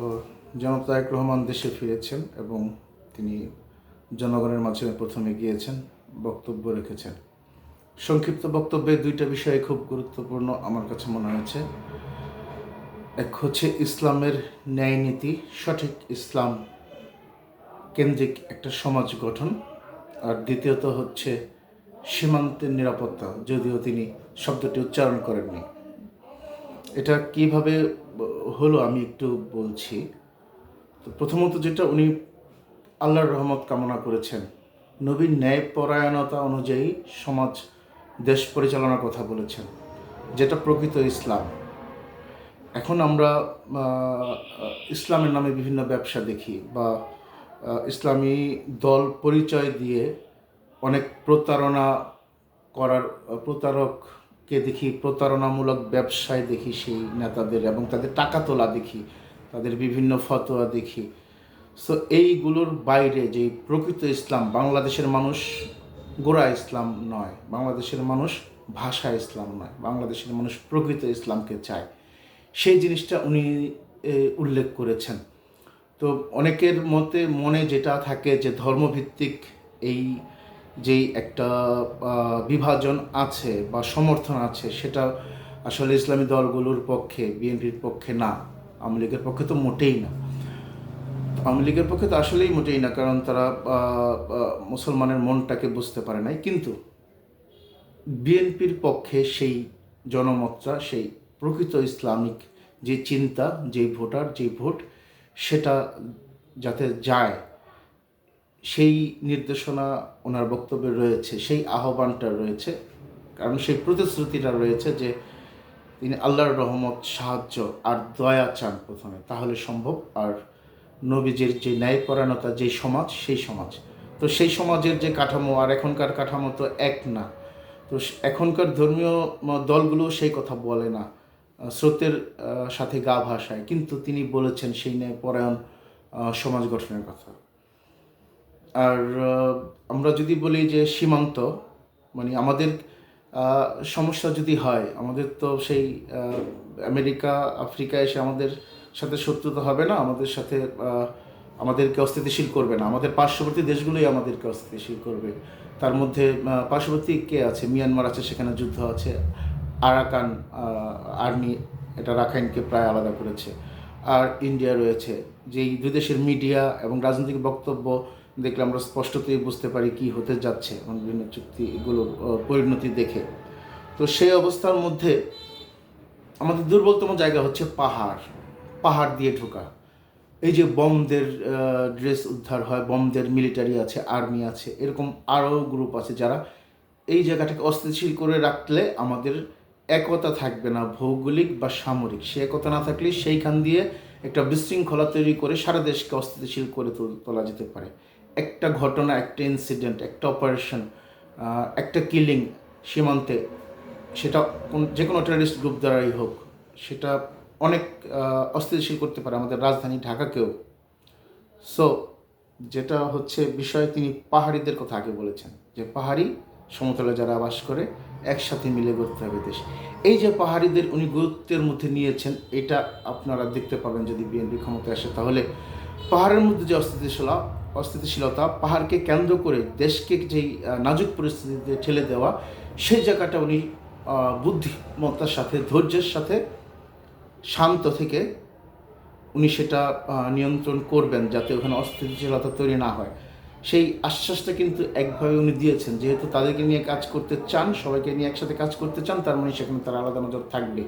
ও জনাব তারেক রহমান দেশে ফিরেছেন এবং তিনি জনগণের মাঝে প্রথমে গিয়েছেন, বক্তব্য রেখেছেন। সংক্ষিপ্ত বক্তব্যে দুইটা বিষয় খুব গুরুত্বপূর্ণ আমার কাছে মনে হয়েছে। এক হচ্ছে ইসলামের ন্যায় নীতি, সঠিক ইসলাম কেন্দ্রিক একটা সমাজ গঠন। আর দ্বিতীয়ত হচ্ছে সীমান্তের নিরাপত্তা, যদিও তিনি শব্দটি উচ্চারণ করেননি। এটা কীভাবে হলো আমি একটু বলছি। তো প্রথমত যেটা উনি আল্লাহর রহমত কামনা করেছেন নবীন ন্যায় পরায়ণতা অনুযায়ী সমাজ, দেশ পরিচালনার কথা বলেছেন, যেটা প্রকৃত ইসলাম। এখন আমরা ইসলামের নামে বিভিন্ন ব্যবসা দেখি বা ইসলামী দল পরিচয় দিয়ে অনেক প্রতারণা করার প্রতারককে দেখি প্রতারণামূলক ব্যবসায় দেখি সেই নেতাদের এবং তাদের টাকা তোলা দেখি, তাদের বিভিন্ন ফতোয়া দেখি। সো এইগুলোর বাইরে যে প্রকৃত ইসলাম বাংলাদেশের মানুষ গোড়া ইসলাম নয়, বাংলাদেশের মানুষ ভাষা ইসলাম নয়, বাংলাদেশের মানুষ প্রকৃত ইসলামকে চায়। সেই জিনিসটা উনি উল্লেখ করেছেন। তো অনেকের মতে মনে যেটা থাকে যে ধর্মভিত্তিক এই যেই একটা বিভাজন আছে বা সমর্থন আছে, সেটা আসলে ইসলামী দলগুলোর পক্ষে, বিএনপির পক্ষে না। আওয়ামী লীগের পক্ষে তো মোটেই না। আওয়ামী লীগের পক্ষে তো আসলেই মোটেই না, কারণ তারা মুসলমানের মনটাকে বুঝতে পারে নাই। কিন্তু বিএনপির পক্ষে সেই জনমতটা, সেই প্রকৃত ইসলামিক যে চিন্তা, যে ভোটার, যে ভোট, সেটা যাতে যায় সেই নির্দেশনা ওনার বক্তব্যে রয়েছে সেই আহ্বানটা রয়েছে কারণ সেই প্রতিশ্রুতিটা রয়েছে যে তিনি আল্লাহর রহমত সাহায্য আর দয়া চান প্রথমে তাহলে সম্ভব। আর নবীজির যে ন্যায়পরায়ণতা যে সমাজ সেই সমাজ। তো সেই সমাজের যে কাঠামো আর এখনকার কাঠামো তো এক না। তো এখনকার ধর্মীয় দলগুলো সেই কথা বলে না স্রোতের সাথে গা ভাসায়। কিন্তু তিনি বলেছেন সেই ন্যায়পরায়ণ আহ, সমাজ গঠনের কথা। আর আমরা যদি বলি যে সীমান্ত মানে আমাদের সমস্যা যদি হয়, আমাদের তো সেই আমেরিকা, আফ্রিকা এসে আমাদের সাথে শত্রুতা হবে না, আমাদের সাথে আমাদেরকে অস্থিতিশীল করবে না। আমাদের পার্শ্ববর্তী দেশগুলোই আমাদেরকে অস্থিতিশীল করবে। তার মধ্যে পার্শ্ববর্তী কে আছে? মিয়ানমার আছে, সেখানে যুদ্ধ আছে। আরাকান আর্মি, এটা রাখাইনকে প্রায় আলাদা করেছে। আর ইন্ডিয়া রয়েছে। যেই দুই দেশের মিডিয়া এবং রাজনৈতিক বক্তব্য দেখলে আমরা স্পষ্টতই বুঝতে পারি কি হতে যাচ্ছে এবং বিভিন্ন চুক্তি পরিণতি দেখে। তো সেই অবস্থার মধ্যে আমাদের দুর্বলতম জায়গা হচ্ছে পাহাড় পাহাড় দিয়ে ঢোকা। এই যে বমদের ড্রেস উদ্ধার হয় বমদের মিলিটারি আছে, আর্মি আছে, এরকম আরও গ্রুপ আছে যারা এই জায়গাটাকে অস্থিতিশীল করে রাখলে আমাদের একতা থাকবে না, ভৌগোলিক বা সামরিক। সে একতা না থাকলে সেইখান দিয়ে একটা বিশৃঙ্খলা তৈরি করে সারা দেশকে অস্থিতিশীল করে তোলা যেতে পারে। একটা ঘটনা, একটা ইনসিডেন্ট একটা অপারেশন একটা কিলিং সীমান্তে, সেটা কোন- যে কোনো টেররিস্ট গ্রুপ দ্বারাই হোক, সেটা অনেক অস্থিতিশীল করতে পারে আমাদের রাজধানী ঢাকাকেও। সো যেটা হচ্ছে বিষয়, তিনি পাহাড়িদের কথা আগে বলেছেন, যে পাহাড়ি সমতলে যারা বাস করে, একসাথে মিলে করতে হবে দেশ। এই যে পাহাড়িদের উনি গুরুত্বের মধ্যে নিয়েছেন, এটা আপনারা দেখতে পাবেন যদি বিএনপি ক্ষমতায় আসে, তাহলে পাহাড়ের মধ্যে যে অস্থিতিশীলা অস্থিতিশীলতা, পাহাড়কে কেন্দ্র করে দেশকে যেই নাজুক পরিস্থিতিতে ঠেলে দেওয়া, সেই জায়গাটা উনি বুদ্ধিমত্তার সাথে, ধৈর্যের সাথে শান্ত থেকে উনি সেটা নিয়ন্ত্রণ করবেন যাতে ওখানে অস্থিতিশীলতা তৈরি না হয়। সেই আশ্বাসটা কিন্তু একভাবে উনি দিয়েছেন, যেহেতু তাদেরকে নিয়ে কাজ করতে চান, সবাইকে নিয়ে একসাথে কাজ করতে চান, তার মানে সেখানে তার আলাদা নজর থাকবে।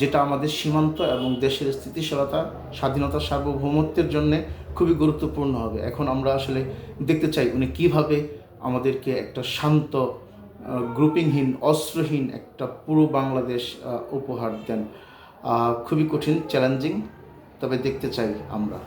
যেটা আমাদের সীমান্ত এবং দেশের স্থিতিশীলতা, স্বাধীনতা, সার্বভৌমত্বের জন্য খুবই গুরুত্বপূর্ণ হবে। এখন আমরা আসলে দেখতে চাই উনি কীভাবে আমাদেরকে একটা শান্ত গ্রুপিংহীন, অস্ত্রহীন একটা পুরো বাংলাদেশ উপহার দেন। খুবই কঠিন চ্যালেঞ্জিং তবে দেখতে চাই আমরা।